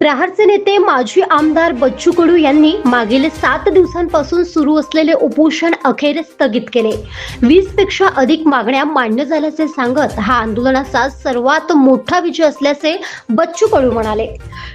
प्रहारचे नेते माजी आमदार बच्चू कडू यांनी मागील सात दिवसांपासून सुरू असलेले उपोषण अखेर स्थगित केले. वीसपेक्षा अधिक मागण्या मान्य झाल्याचे सांगत हा आंदोलनाचा सर्वात मोठा विजय असल्याचे बच्चू कडू म्हणाले.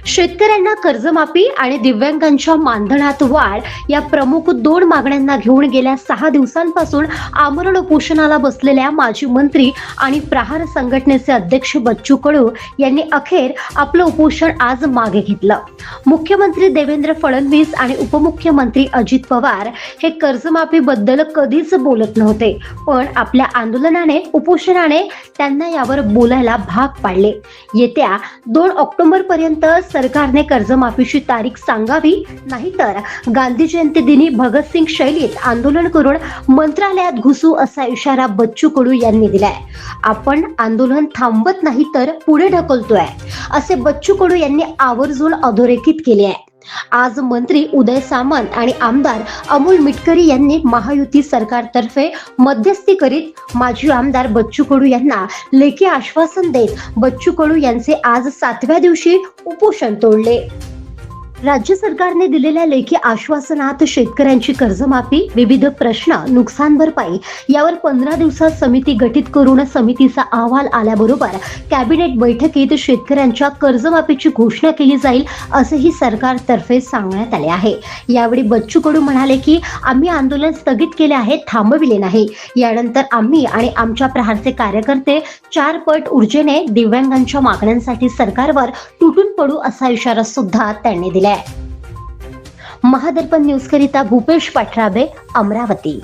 शेतकऱ्यांना कर्जमाफी आणि दिव्यांगांच्या मानधनात वाढ या प्रमुख दोन मागण्यांना घेऊन गेल्या सहा दिवसांपासून आमरण उपोषणाला बसलेल्या माजी मंत्री आणि प्रहार संघटनेचे अध्यक्ष बच्चू कडू यांनी अखेर आपलं उपोषण आज मागे घेतलं. मुख्यमंत्री देवेंद्र फडणवीस आणि उपमुख्यमंत्री अजित पवार हे कर्जमाफीबद्दल कधीच बोलत नव्हते पण आपल्या आंदोलनाने उपोषणाने त्यांना यावर बोलायला भाग पाडले. येत्या दोन ऑक्टोबर पर्यंत सरकारने कर्जमाफीची तारीख सांगावी? नाहीतर गांधी जयंती दिनी भगतसिंग शैलीत आंदोलन करून मंत्रालयात घुसू असा इशारा बच्चू कडू यांनी दिलाय. आपण आंदोलन थांबत नाही तर पुढे ढकलतोय असे बच्चू कडू यांनी आवर्जून अधोरेखित केले आहे. आज मंत्री उदय सामंत आणि आमदार अमोल मिटकरी यांनी महायुती सरकारतर्फे मध्यस्थी करीत माजी आमदार बच्चू कडू यांना लेखी आश्वासन देत बच्चू कडू यांचे आज सातव्या दिवशी उपोषण तोडले. राज्य सरकारने दिलेल्या लेखी आश्वासनात शेतकऱ्यांची कर्जमाफी विविध प्रश्न नुकसान भरपाई यावर पंधरा दिवसात समिती गठीत करून समितीचा अहवाल आल्याबरोबर कॅबिनेट बैठकीत शेतकऱ्यांच्या कर्जमाफीची घोषणा केली जाईल असेही सरकारतर्फे सांगण्यात आले आहे. यावेळी बच्चू कडू म्हणाले की आम्ही आंदोलन स्थगित केले आहे थांबविले नाही. यानंतर आम्ही आणि आमच्या प्रहारचे कार्यकर्ते चार पट ऊर्जेने दिव्यांगांच्या मागण्यांसाठी सरकारवर तुटून पडू असा इशारा सुद्धा त्यांनी दिलाय. महादर्पण न्यूज करिता भूपेश पाठराबे अमरावती.